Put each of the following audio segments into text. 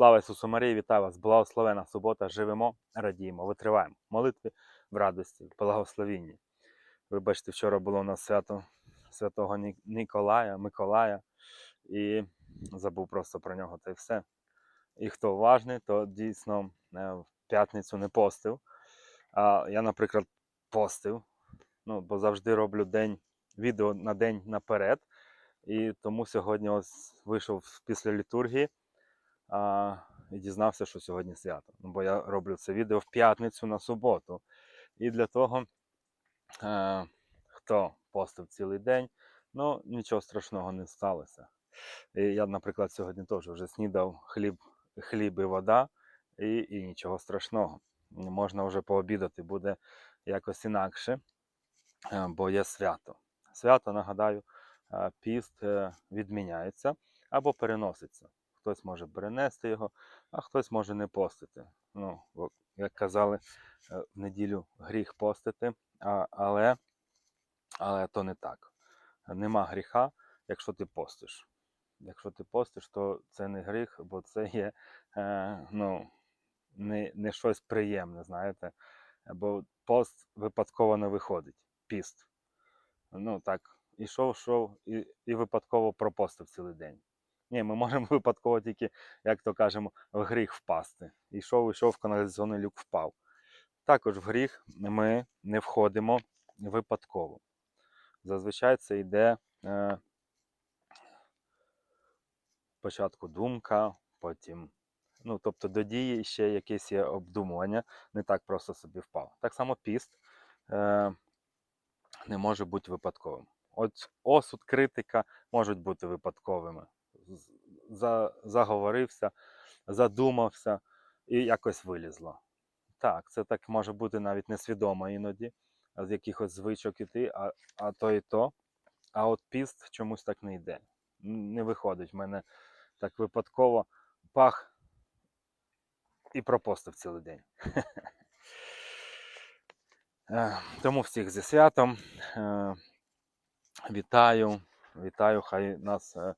Слава Ісусу Марії, вітаю вас! Благословена субота! Живемо, радіємо, витриваємо. Молитви в радості, в благословінні. Вибачте, вчора було у нас свято святого Ніколая, Миколая, і забув просто про нього та й все. І хто уважний, то дійсно е, в п'ятницю не постив. А я, наприклад, постив, ну, бо завжди роблю день, відео на день наперед. І тому сьогодні ось вийшов після літургії а, і дізнався, що сьогодні свято. Ну, бо я роблю це відео в п'ятницю на суботу. І для того, е, хто постив цілий день, ну нічого страшного не сталося. І я, наприклад, сьогодні теж вже снідав хліб, хліб і вода, і, і нічого страшного. Можна вже пообідати буде якось інакше, е, бо є свято. Свято, нагадаю, е, піст відміняється або переноситься. Хтось може перенести його, а хтось може не постити. Ну, як казали, е, в неділю гріх постити, але, але то не так. Нема гріха, якщо ти постиш. Якщо ти постиш, то це не гріх, бо це є е, ну, не, не щось приємне, знаєте. Бо пост випадково не виходить. Піст. Ну так, ішов, йшов і, і випадково пропостив цілий день. Ні, ми можемо випадково тільки, як то кажемо, в гріх впасти. Ішов, ішов, в каналізаційний люк впав. Також в гріх ми не входимо випадково. Зазвичай це йде е, спочатку думка, потім. Ну, тобто до дії ще якесь є обдумування, не так просто собі впав. Так само піст е, не може бути випадковим. От осуд, критика можуть бути випадковими. За, заговорився, задумався і якось вилізло. Так, це так може бути навіть несвідомо іноді, з якихось звичок іти, а, а то і то. А от піст чомусь так не йде. Не виходить. В мене так випадково пах і пропостив цілий день. Тому всіх зі святом. Е, Вітаю, вітаю, хай нас е,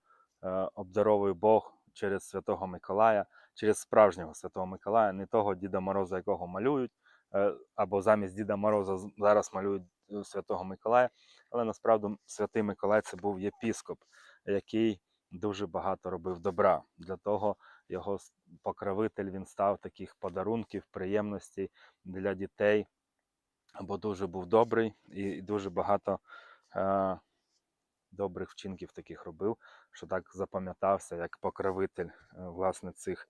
обдаровує Бог через Святого Миколая, через справжнього Святого Миколая, не того Діда Мороза, якого малюють, е, або замість Діда Мороза зараз малюють е, Святого Миколая. Але насправді Святий Миколай це був єпіскоп, який дуже багато робив добра. Для того його покровитель він став таких подарунків, приємностей для дітей, бо дуже був добрий і дуже багато. Добрих вчинків таких робив, що так запам'ятався як покровитель е, власне цих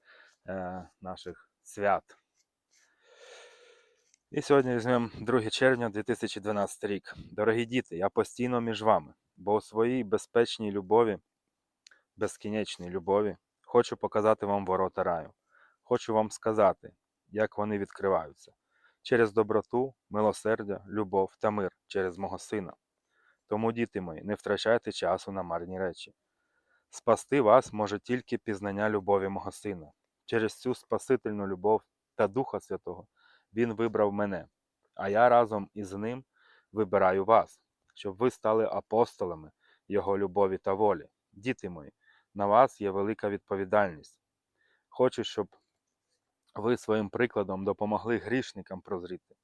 е, наших свят. І сьогодні візьмемо 2 червня 2012 рік. Дорогі діти, я постійно між вами, бо у своїй безпечній любові, безкінечній любові, хочу показати вам ворота раю. Хочу вам сказати, як вони відкриваються через доброту, милосердя, любов та мир через мого сина. Тому, діти мої, не втрачайте часу на марні речі. Спасти вас може тільки пізнання любові мого сина. Через цю спасительну любов та Духа Святого Він вибрав мене, а я разом із ним вибираю вас, щоб ви стали апостолами Його любові та волі. Діти мої, на вас є велика відповідальність. Хочу, щоб ви своїм прикладом допомогли грішникам прозріти,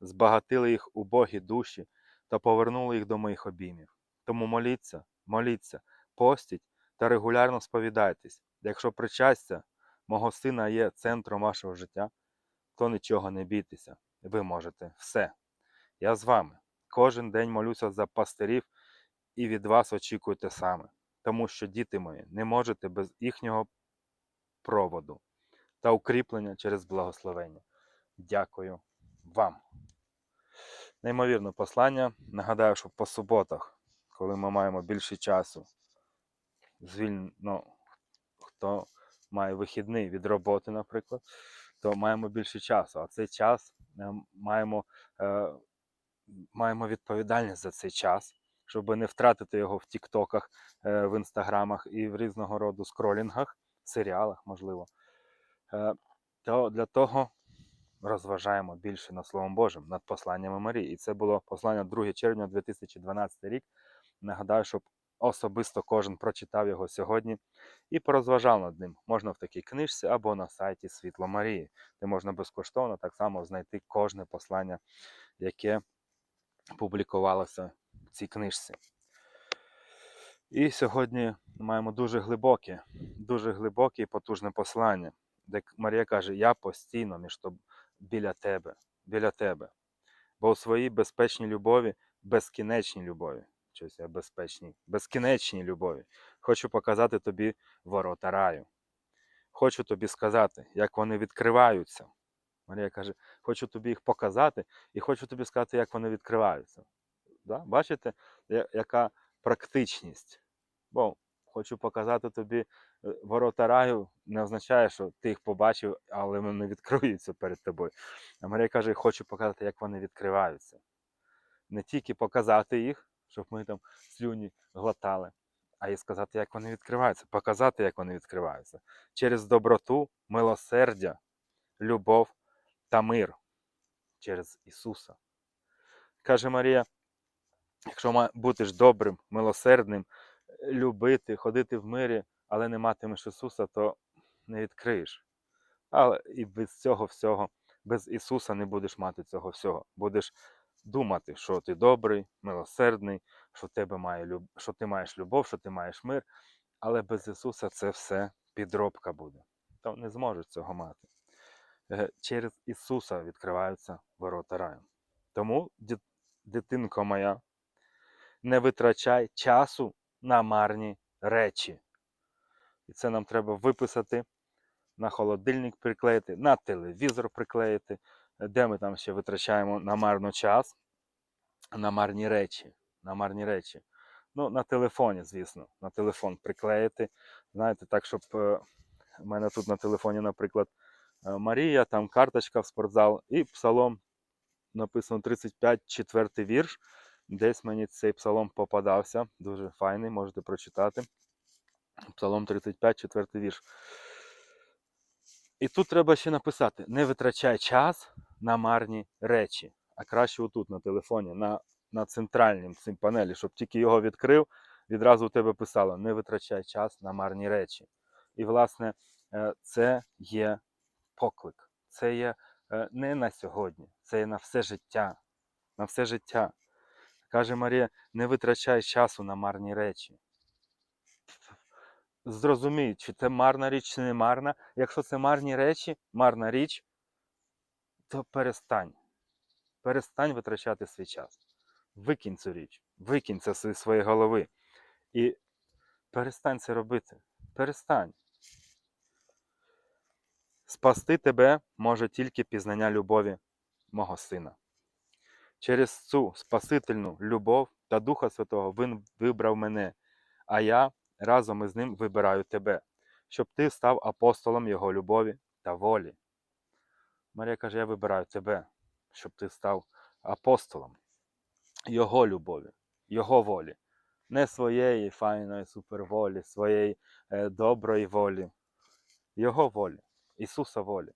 збагатили їх убогі душі та повернули їх до моїх обіймів. Тому моліться, моліться, постіть та регулярно сповідайтесь. Якщо причастя мого сина є центром вашого життя, то нічого не бійтеся, ви можете все. Я з вами. Кожен день молюся за пастирів і від вас очікую те саме, тому що, діти мої, не можете без їхнього проводу та укріплення через благословення. Дякую вам. Неймовірне послання. Нагадаю, що по суботах, коли ми маємо більше часу, звільно, ну, хто має вихідний від роботи, наприклад, то маємо більше часу. А цей час е, маємо, е, маємо відповідальність за цей час, щоб не втратити його в тіктоках, е, в інстаграмах і в різного роду скролінгах, серіалах, можливо. То для того розважаємо більше над Словом Божим, над посланнями Марії. І це було послання 2 червня 2012 рік. Нагадаю, щоб особисто кожен прочитав його сьогодні і порозважав над ним. Можна в такій книжці або на сайті Світло Марії, де можна безкоштовно так само знайти кожне послання, яке публікувалося в цій книжці. І сьогодні маємо дуже глибоке, дуже глибоке і потужне послання, де Марія каже: Я постійно між тоб... біля тебе, біля тебе. Бо у своїй безпечній любові, безкінечній любові, щось я безпечній, безкінечній любові, хочу показати тобі ворота раю. Хочу тобі сказати, як вони відкриваються. Марія каже, хочу тобі їх показати і хочу тобі сказати, як вони відкриваються. Да? Бачите, яка практичність. Бо хочу показати тобі е, ворота раю, не означає, що ти їх побачив, але вони відкриються перед тобою. А Марія каже, хочу показати, як вони відкриваються. Не тільки показати їх, щоб ми там слюні глотали, а й сказати, як вони відкриваються, показати, як вони відкриваються. Через доброту, милосердя, любов та мир через Ісуса. Каже Марія, якщо будеш добрим, милосердним, любити, ходити в мирі, але не матимеш Ісуса, то не відкриєш. Але і без цього всього, без Ісуса не будеш мати цього всього. Будеш думати, що ти добрий, милосердний, що, тебе має, що ти маєш любов, що ти маєш мир, але без Ісуса це все підробка буде. То не зможеш цього мати. Е, Через Ісуса відкриваються ворота раю. Тому, дитинко моя, не витрачай часу на марні речі. І це нам треба виписати, на холодильник приклеїти, на телевізор приклеїти, де ми там ще витрачаємо на марно час, на марні речі. На марні речі. Ну, на телефоні, звісно, на телефон приклеїти. Знаєте, так, щоб е, у мене тут на телефоні, наприклад, е, Марія, там карточка в спортзал і псалом написано 35, четвертий вірш. Десь мені цей псалом попадався. Дуже файний, можете прочитати. Псалом 35, четвертий вірш. І тут треба ще написати: не витрачай час на марні речі, а краще отут на телефоні, на, на центральнім цим панелі, щоб тільки його відкрив, відразу у тебе писало: не витрачай час на марні речі. І, власне, е, це є поклик. Це є е, не на сьогодні, це є на все життя. На все життя. Каже Марія, не витрачай часу на марні речі. Зрозумій, чи це марна річ, чи не марна. Якщо це марні речі, марна річ, то перестань. Перестань витрачати свій час. Викинь цю річ, викинь це зі своєї голови. І перестань це робити. Перестань. Спасти тебе може тільки пізнання любові мого сина. Через цю спасительну любов та Духа Святого Він вибрав мене, а я разом із ним вибираю тебе, щоб ти став апостолом Його любові та волі. Марія каже: Я вибираю тебе, щоб ти став апостолом Його любові, Його волі, не своєї файної суперволі, своєї е, доброї волі, Його волі, Ісуса волі.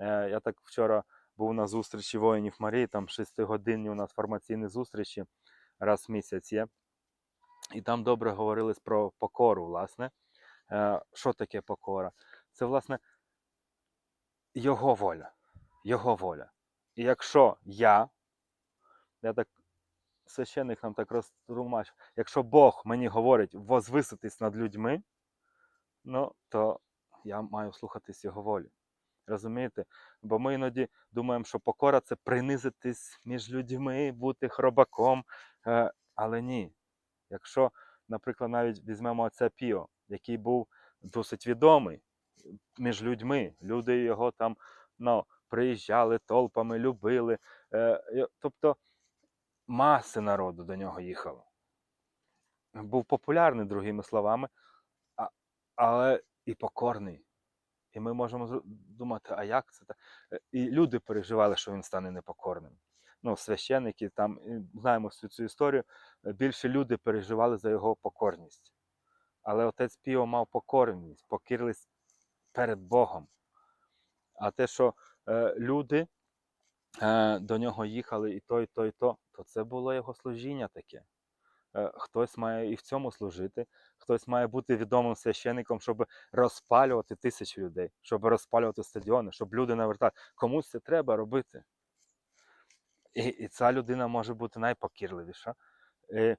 Е, я так вчора був на зустрічі воїнів Марії, там шестигодинні у нас формаційні зустрічі раз в місяць є. І там добре говорили про покору, власне. Е, Що таке покора? Це, власне, його воля. Його воля. І якщо я, я так, священник нам так розтлумачив, якщо Бог мені говорить возвиситись над людьми, ну, то я маю слухатись його волі. Розумієте? Бо ми іноді думаємо, що покора це принизитись між людьми, бути хробаком. Е, Але ні. Якщо, наприклад, навіть візьмемо отця Піо, який був досить відомий між людьми, люди його там ну, приїжджали толпами, любили. Е, Тобто маси народу до нього їхало. Був популярний, другими словами, але і покорний. І ми можемо думати, а як це так? Е, І люди переживали, що він стане непокорним. Ну, священники там знаємо всю цю історію. Більше люди переживали за його покорність. Але отець Піо мав покорність, покірливість перед Богом. А те, що е, люди е, до нього їхали і то, і то, і то, то це було його служіння таке. Е, Хтось має і в цьому служити, хтось має бути відомим священником, щоб розпалювати тисячі людей, щоб розпалювати стадіони, щоб люди навертали. Комусь це треба робити. І, і ця людина може бути найпокірливіша. Е,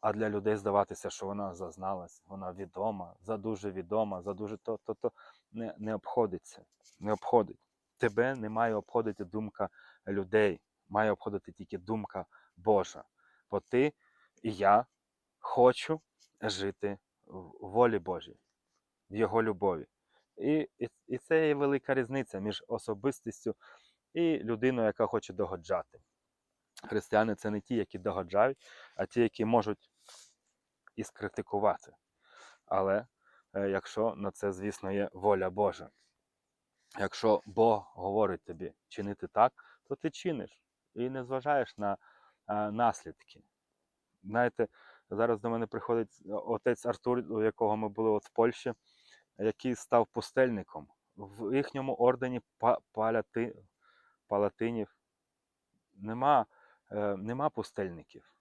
а для людей здаватися, що вона зазналась, вона відома, задуже відома, задуже то, то, то не, не обходиться. Не обходить. Тебе не має обходити думка людей, має обходити тільки думка Божа. Бо ти і я хочу жити в волі Божій, в Його любові. І, і, і це є велика різниця між особистістю і людиною, яка хоче догоджати. Християни це не ті, які догоджають, а ті, які можуть і скритикувати. Але е, якщо на це, звісно, є воля Божа. Якщо Бог говорить тобі чинити так, то ти чиниш і не зважаєш на е, наслідки. Знаєте, зараз до мене приходить отець Артур, у якого ми були от в Польщі, який став пустельником. В їхньому ордені па- паляти, палатинів нема, е, нема пустельників.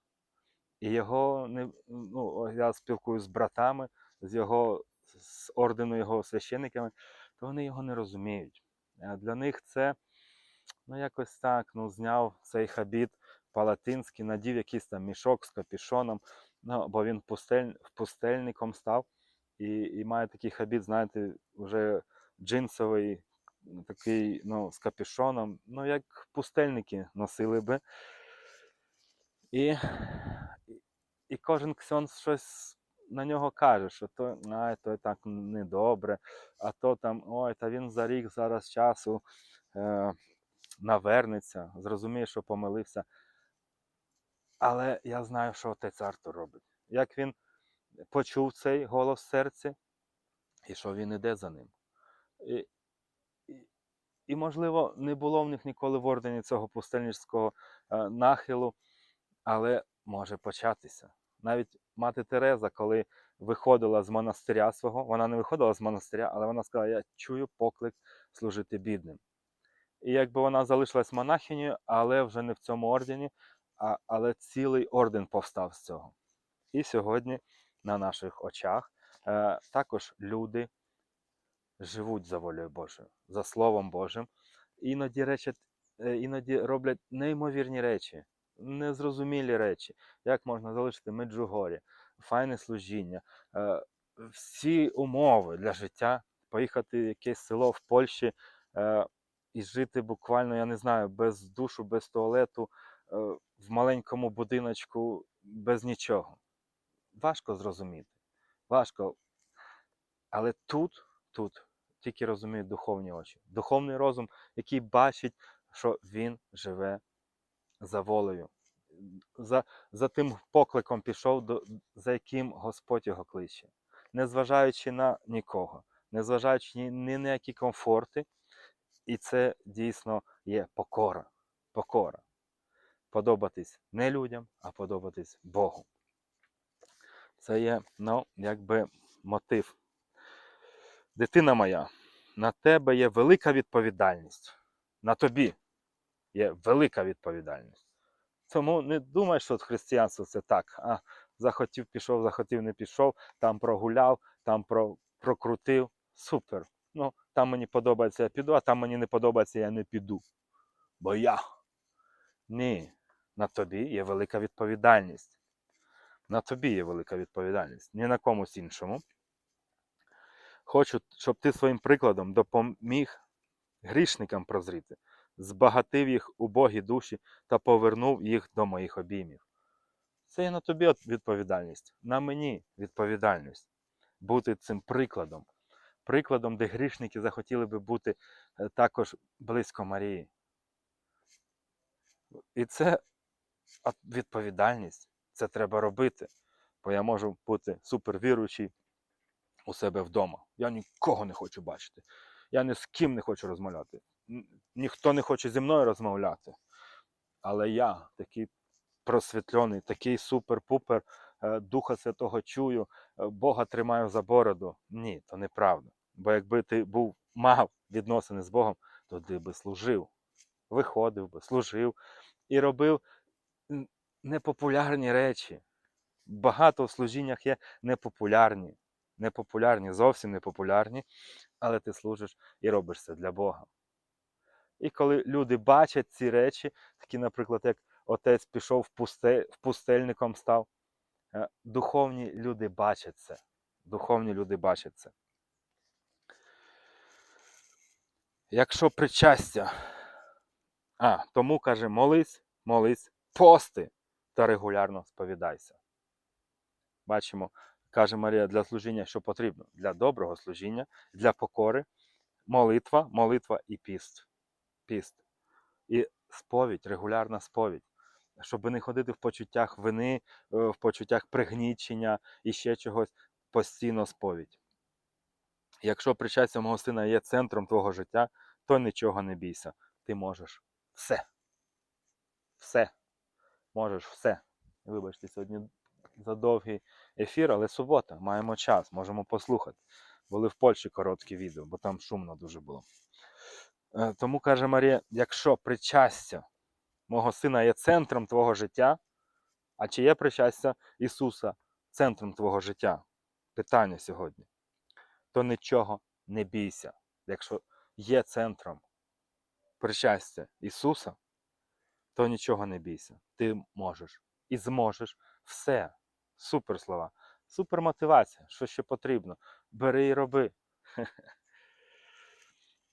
І його не ну, я спілкуюся з братами, з його з ордену його священниками, то вони його не розуміють. Е, Для них це ну якось так, ну, зняв цей хабіт палатинський, надів якийсь там мішок з капішоном, ну, бо він пустель, пустельником став і, і має такий хабіт, знаєте, вже джинсовий, такий, ну, з капішоном, ну, як пустельники носили би. І, і, кожен ксьонс щось на нього каже, що то, ай, то так недобре, а то там, ой, та він за рік зараз часу е, навернеться, зрозуміє, що помилився. Але я знаю, що отець Артур робить. Як він почув цей голос в серці, і що він іде за ним. І, і можливо, не було в них ніколи в ордені цього пустельницького е, нахилу, але може початися. Навіть мати Тереза, коли виходила з монастиря свого, вона не виходила з монастиря, але вона сказала: Я чую поклик служити бідним. І якби вона залишилась монахинею, але вже не в цьому ордені, а, але цілий орден повстав з цього. І сьогодні на наших очах е, також люди живуть за волею Божою, за Словом Божим. Іноді, речать, е, іноді роблять неймовірні речі, незрозумілі речі, як можна залишити Меджугорі, файне служіння, е, всі умови для життя, поїхати в якесь село в Польщі е, і жити буквально, я не знаю, без душу, без туалету, в маленькому будиночку, без нічого. Важко зрозуміти. Важко. Але тут, тут тільки розуміють духовні очі. Духовний розум, який бачить, що він живе за волею, за, за тим покликом пішов, до, за яким Господь його кличе, незважаючи на нікого, незважаючи ні, ні на які комфорти. І це дійсно є покора. Покора. Подобатись не людям, а подобатись Богу. Це є, ну, якби мотив. Дитина моя, на тебе є велика відповідальність. На тобі є велика відповідальність. Тому не думай, що християнство це так. А захотів, пішов, захотів, не пішов, там прогуляв, там про, прокрутив. Супер. Ну, там мені подобається, я піду, а там мені не подобається, я не піду. Бо я. Ні, на тобі є велика відповідальність. На тобі є велика відповідальність, ні на комусь іншому. Хочу, щоб ти своїм прикладом допоміг грішникам прозріти, збагатив їх убогі душі та повернув їх до моїх обіймів. Це є на тобі відповідальність, на мені відповідальність бути цим прикладом. Прикладом, де грішники захотіли би бути е, також близько Марії. І це відповідальність. Це треба робити. Бо я можу бути супервіруючий у себе вдома. Я нікого не хочу бачити. Я ні з ким не хочу розмовляти. Ніхто не хоче зі мною розмовляти. Але я такий просвітлений, такий супер-пупер, е, Духа Святого чую, е, Бога тримаю за бороду. Ні, то неправда. Бо якби ти був, мав відносини з Богом, то ти би служив, виходив би, служив і робив непопулярні речі. Багато в служіннях є непопулярні, непопулярні, зовсім непопулярні, але ти служиш і робиш це для Бога. І коли люди бачать ці речі, такі, наприклад, як отець пішов в пусте, в пустельником став, е, духовні люди бачать це. Духовні люди бачать це. Якщо причастя, а, тому каже, молись, молись, пости та регулярно сповідайся. Бачимо, каже Марія, для служіння, що потрібно? Для доброго служіння, для покори, молитва, молитва і піст. Піст. І сповідь, регулярна сповідь. Щоб не ходити в почуттях вини, е, в почуттях пригнічення і ще чогось, постійно сповідь. Якщо причастя мого сина є центром твого життя, то нічого не бійся. Ти можеш все. Все. Можеш все. Вибачте, сьогодні за довгий ефір, але субота, маємо час, можемо послухати. Були в Польщі короткі відео, бо там шумно дуже було. Е, Тому каже Марія: якщо причастя мого сина є центром твого життя, а чи є причастя Ісуса центром твого життя? Питання сьогодні. То нічого не бійся. Якщо є центром причастя Ісуса, то нічого не бійся. Ти можеш і зможеш все. Супер слова. Супер мотивація. Що ще потрібно? Бери і роби.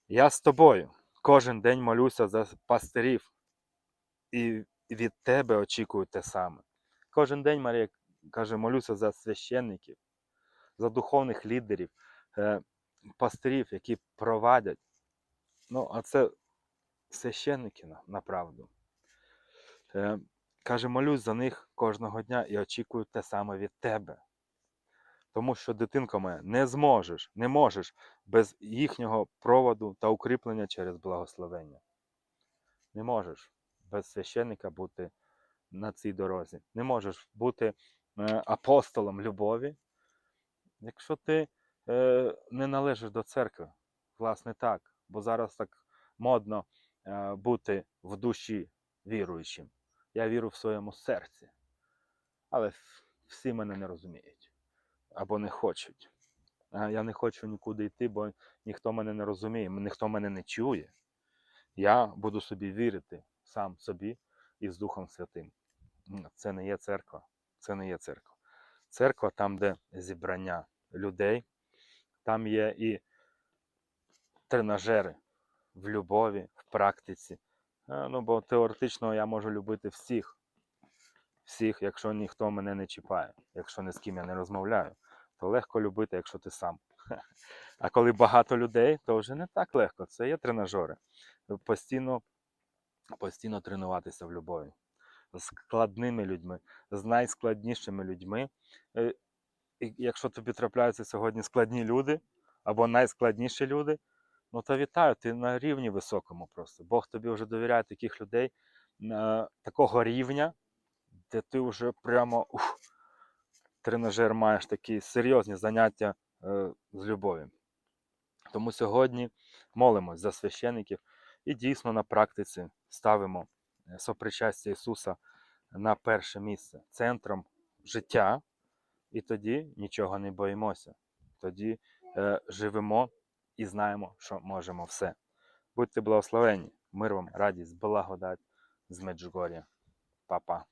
Я з тобою. Кожен день молюся за пастирів. І від тебе очікую те саме. Кожен день Марія каже, молюся за священників, за духовних лідерів, е, пастирів, які провадять. Ну, а це священники направду. Каже, молюсь за них кожного дня і очікую те саме від тебе. Тому що, дитинко моя, не зможеш, не можеш без їхнього проводу та укріплення через благословення. Не можеш без священника бути на цій дорозі. Не можеш бути е, апостолом любові, якщо ти е, не належиш до церкви. Власне так. Бо зараз так модно е, бути в душі віруючим. Я вірю в своєму серці. Але всі мене не розуміють або не хочуть. Я не хочу нікуди йти, бо ніхто мене не розуміє, ніхто мене не чує. Я буду собі вірити сам собі і з Духом Святим. Це не є церква. Це не є церква. Церква там, де зібрання людей, там є і тренажери в любові, в практиці. Е, Ну, бо теоретично я можу любити всіх, всіх, якщо ніхто мене не чіпає, якщо ні з ким я не розмовляю, то легко любити, якщо ти сам. А коли багато людей, то вже не так легко. Це є тренажери. Постійно, постійно тренуватися в любові. З складними людьми, з найскладнішими людьми. Е, І якщо тобі трапляються сьогодні складні люди або найскладніші люди, ну то вітаю, ти на рівні високому просто. Бог тобі вже довіряє таких людей такого рівня, де ти вже прямо ух, тренажер маєш такі серйозні заняття е, з любові. Тому сьогодні молимось за священиків і дійсно на практиці ставимо е, сопричастя Ісуса на перше місце центром життя, і тоді нічого не боїмося. Тоді е, живемо і знаємо, що можемо все. Будьте благословені, мир вам, радість, благодать з Меджугор'я. Па-па.